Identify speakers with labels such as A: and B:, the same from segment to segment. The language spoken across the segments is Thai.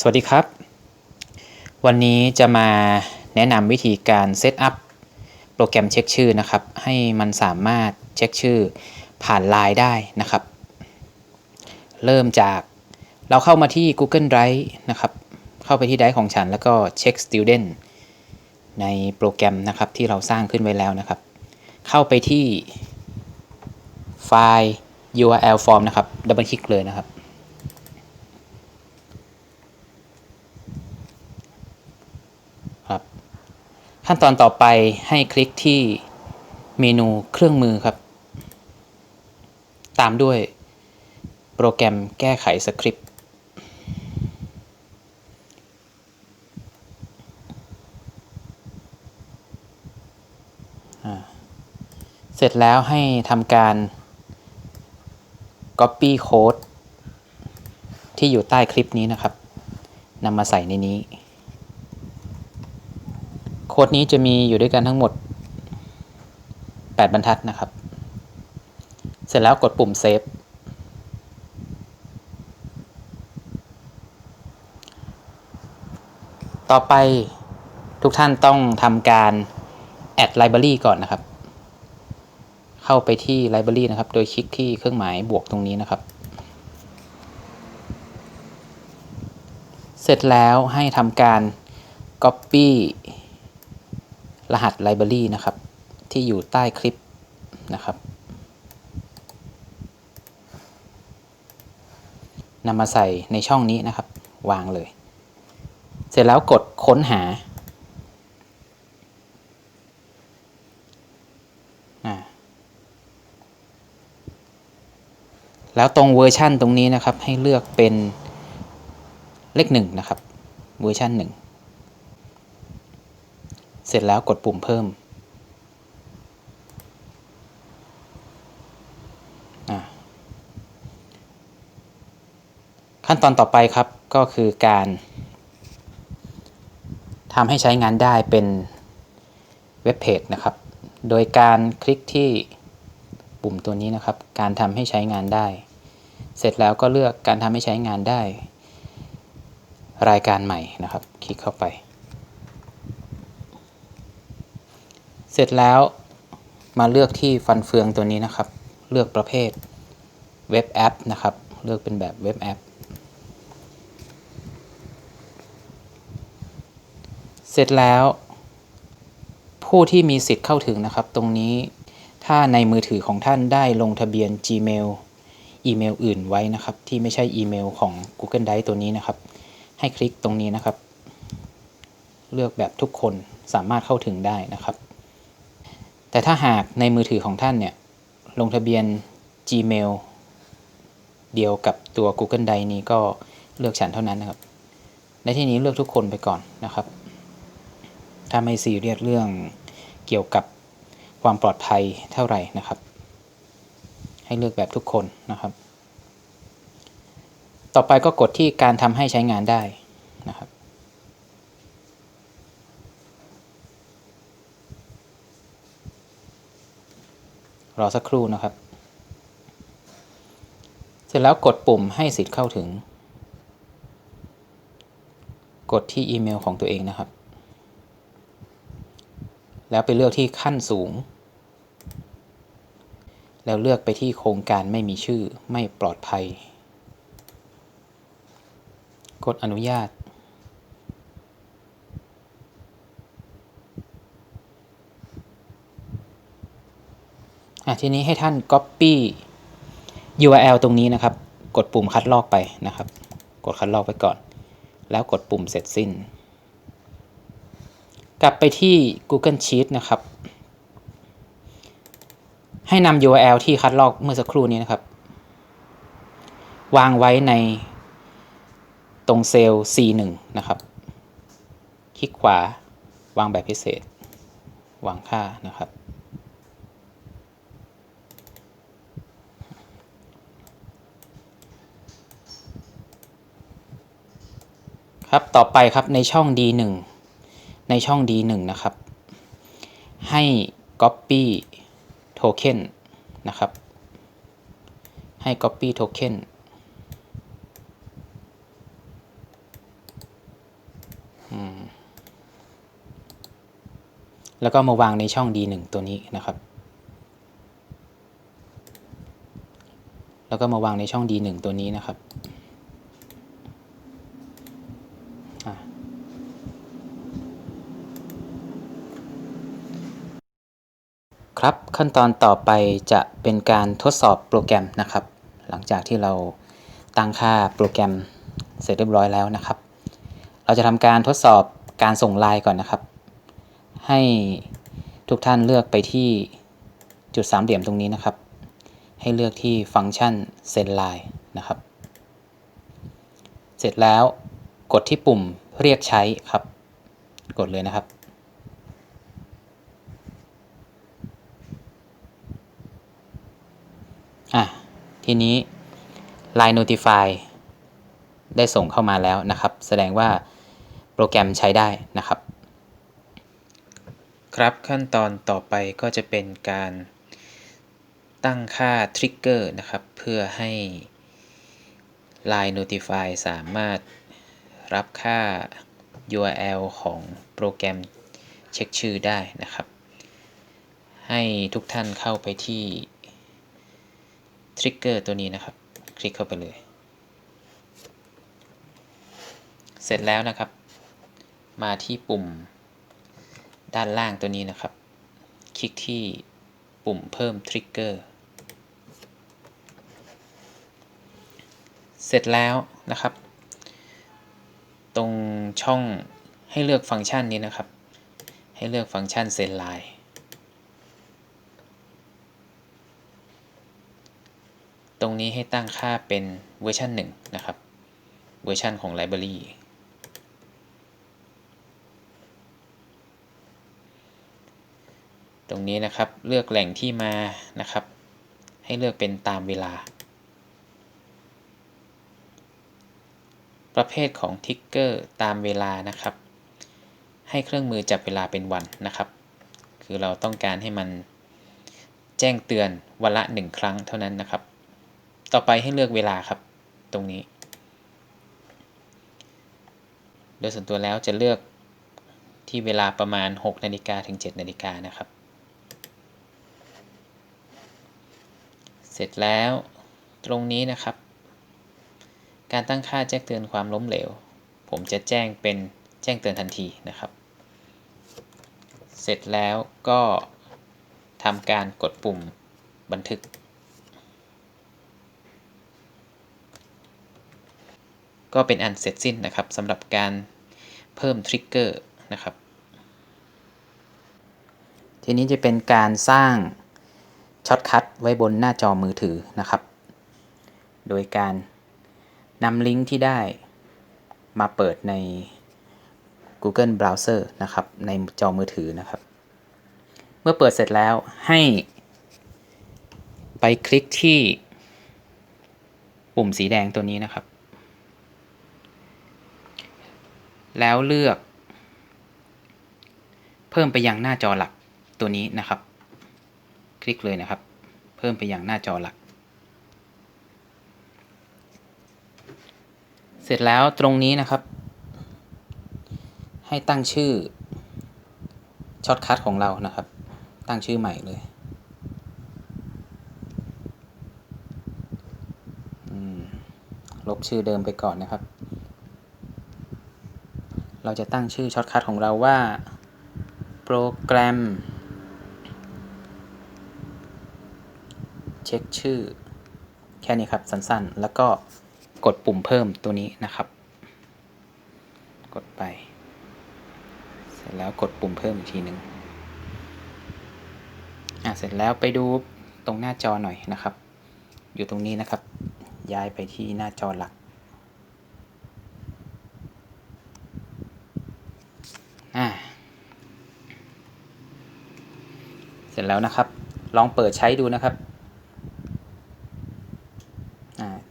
A: สวัสดีครับ วันนี้จะมาแนะนำวิธีการเซตอัพโปรแกรมเช็คชื่อนะครับ ให้มันสามารถเช็คชื่อผ่านไลน์ได้นะครับ เริ่มจากเราเข้ามาที่ Google Drive นะครับ เข้าไปที่ Drive ของฉันแล้วก็เช็ค Student ในโปรแกรมนะครับที่เราสร้างขึ้นไว้แล้วนะครับ เข้าไปที่ไฟล์ URL form นะครับดับเบิลคลิกเลยนะครับ ขั้นตอนต่อไปให้คลิกที่เมนูเครื่องมือครับ ตามด้วยโปรแกรมแก้ไขสคริปต์ เสร็จแล้วให้ทำการ Copy Code ที่อยู่ใต้คลิปนี้นะครับนำมาใส่ในนี้ ค้ดนี้จะมีอยู่ด้วยกันทั้งหมด 8 บรรทัดนะครับ เสร็จแล้วกดปุ่มเซฟต่อไปทุกท่านต้องทำการ add library ก่อนนะครับ เข้าไปที่ library นะครับ โดยคลิกที่เครื่องหมายบวกตรงนี้นะครับ เสร็จแล้วให้ทำการ copy รหัส library นะครับ ที่อยู่ใต้คลิปนะครับนำมาใส่ในช่องนี้นะครับ วางเลย เสร็จแล้วกดค้นหาอ่าแล้วตรงเวอร์ชั่นตรงนี้นะครับให้เลือกเป็นเลขหนึ่งนะครับ เวอร์ชันหนึ่ง เสร็จแล้วกดปุ่มเพิ่ม ขั้นตอนต่อไปครับก็คือการทำให้ใช้งานได้เป็นเว็บเพจนะครับ โดยการคลิกที่ปุ่มตัวนี้นะครับ การทำให้ใช้งานได้ เสร็จแล้วก็เลือกการทำให้ใช้งานได้ รายการใหม่นะครับ คลิกเข้าไป สร็จแล้วมาเลือกที่ฟันเฟืองตัวนี้นะครับ เลือกประเภทเว็บแอปนะครับ เลือกเป็นแบบเว็บแอป เสร็จแล้ว ผู้ที่มีสิทธิ์เข้าถึงนะครับ ตรงนี้ถ้าในมือถือของท่านได้ลงทะเบียน Gmail อีเมลอื่นไว้นะครับ ที่ไม่ใช่อีเมลของ Google Drive ตัวนี้นะครับ ให้คลิกตรงนี้นะครับ เลือกแบบทุกคนสามารถเข้าถึงได้นะครับ แต่ถ้าหากในมือถือของท่านเนี่ยลงทะเบียน Gmail เดียวกับตัว Google Drive นี้ก็เลือกฉันเท่านั้นนะครับ ในที่นี้เลือกทุกคนไปก่อนนะครับ ถ้าไม่ซีเรียสเรื่องเกี่ยวกับความปลอดภัยเท่าไหร่นะครับ ให้เลือกแบบทุกคนนะครับ ต่อไปก็กดที่การทำให้ใช้งานได้นะครับ รอสักครู่นะครับ เสร็จแล้วกดปุ่มให้สิทธิ์เข้าถึง กดที่อีเมลของตัวเองนะครับ แล้วไปเลือกที่ขั้นสูง แล้วเลือกไปที่โครงการไม่มีชื่อไม่ปลอดภัย กดอนุญาต ทีนี้ให้ท่าน Copy URL ตรงนี้นะครับ กดปุ่มคัดลอกไปนะครับ กดคัดลอกไปก่อน แล้วกดปุ่มเสร็จสิ้น กลับไปที่ Google Sheet นะครับ ให้นำ URL ที่คัดลอกเมื่อสักครู่นี้นะครับ วางไว้ในตรงเซลล์ C1 นะครับ คลิกขวาวางแบบพิเศษ วางค่านะครับ ครับต่อไปครับในช่อง D1 ในช่อง D1 นะครับ ให้ Copy Token นะครับ ให้ Copy Token แล้วก็มาวางในช่อง D1 ตัวนี้นะครับ แล้วก็มาวางในช่อง D1 ตัวนี้นะครับ ครับขั้นตอนต่อไปจะเป็นการทดสอบโปรแกรมนะครับ หลังจากที่เราตั้งค่าโปรแกรมเสร็จเรียบร้อยแล้วนะครับ เราจะทำการทดสอบการส่งไลน์ก่อนนะครับ ให้ทุกท่านเลือกไปที่จุดสามเหลี่ยมตรงนี้นะครับ ให้เลือกที่ฟังก์ชัน send line นะครับ เสร็จแล้วกดที่ปุ่มเรียกใช้ครับ กดเลยนะครับ อะทีนี้ Line Notify ได้ส่งเข้ามาแล้วนะครับ แสดงว่าโปรแกรมใช้ได้นะครับ ครับขั้นตอนต่อไปก็จะเป็นการตั้งค่าทริกเกอร์นะครับ เพื่อให้ Line Notify สามารถรับค่า URL ของโปรแกรมเช็คชื่อได้นะครับ ให้ทุกท่านเข้าไปที่ ทริกเกอร์ตัวนี้นะครับ คลิกเข้าไปเลย เสร็จแล้วนะครับ มาที่ปุ่มด้านล่างตัวนี้นะครับ คลิกที่ปุ่มเพิ่มทริกเกอร์เสร็จแล้วนะครับ ตรงช่องให้เลือกฟังก์ชันนี้นะครับ ให้เลือกฟังก์ชันเซนไลน์ ตรงนี้ให้ตั้งค่าเป็นเวอร์ชัน1นะครับ เวอร์ชันของ Library ตรงนี้นะครับเลือกแหล่งที่มานะครับ ให้เลือกเป็นตามเวลา ประเภทของทิกเกอร์ตามเวลานะครับ ให้เครื่องมือจับเวลาเป็นวันนะครับ คือเราต้องการให้มันแจ้งเตือนวันละ 1 ครั้งเท่านั้นนะครับ ต่อไปให้เลือกเวลาครับ ตรงนี้ โดยส่วนตัวแล้วจะเลือกที่เวลาประมาณ 6 นาฬิกาถึง 7 นาฬิกานะครับ เสร็จแล้วตรงนี้นะครับ การตั้งค่าแจ้งเตือนความล้มเหลว ผมจะแจ้งเป็นแจ้งเตือนทันทีนะครับ เสร็จแล้วก็ทำการกดปุ่มบันทึก ก็เป็นอันเสร็จสิ้นนะครับสำหรับการเพิ่มทริกเกอร์นะครับ ทีนี้จะเป็นการสร้างช็อตคัทไว้บนหน้าจอมือถือนะครับ โดยการนำลิงก์ที่ได้มาเปิดใน Google Browser นะครับ ในจอมือถือนะครับ เมื่อเปิดเสร็จแล้วให้ไปคลิกที่ปุ่มสีแดงตัวนี้นะครับ แล้วเลือก เพิ่มไปยังหน้าจอหลักตัวนี้นะครับ คลิกเลยนะครับ เพิ่มไปยังหน้าจอหลัก เสร็จแล้วตรงนี้นะครับ ให้ตั้งชื่อช็อตคัทของเรานะครับ ตั้งชื่อใหม่เลยลบชื่อเดิมไปก่อนนะครับ เราจะตั้งชื่อช็อตคัทของเราว่า โปรแกรม เช็คชื่อ แค่นี้ครับสั้นๆ แล้วก็กดปุ่มเพิ่มตัวนี้นะครับ กดไป เสร็จแล้วกดปุ่มเพิ่มอีกทีหนึ่งอะเสร็จแล้วไปดูตรงหน้าจอหน่อยนะครับ อยู่ตรงนี้นะครับ ย้ายไปที่หน้าจอหลัก อ่า เส ร็จแล้วนะครับ ลองเปิดใช้ดูนะครับ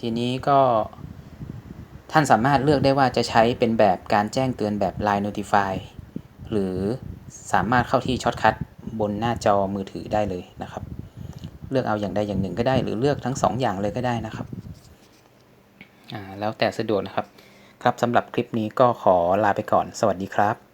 A: ทีนี้ก็ท่านสามารถเลือกได้ว่าจะใช้เป็นแบบการแจ้งเตือนแบบ Line Notify หรือสามารถเข้าที่ช็อตคัทบนหน้าจอมือถือได้เลยนะครับ เลือกเอาอย่างใดอย่างหนึ่งก็ได้ หรือเลือกทั้งสองอย่างเลยก็ได้นะครับแล้วแต่สะดวกนะครับ ครับสำหรับคลิปนี้ก็ขอลาไปก่อน สวัสดีครับ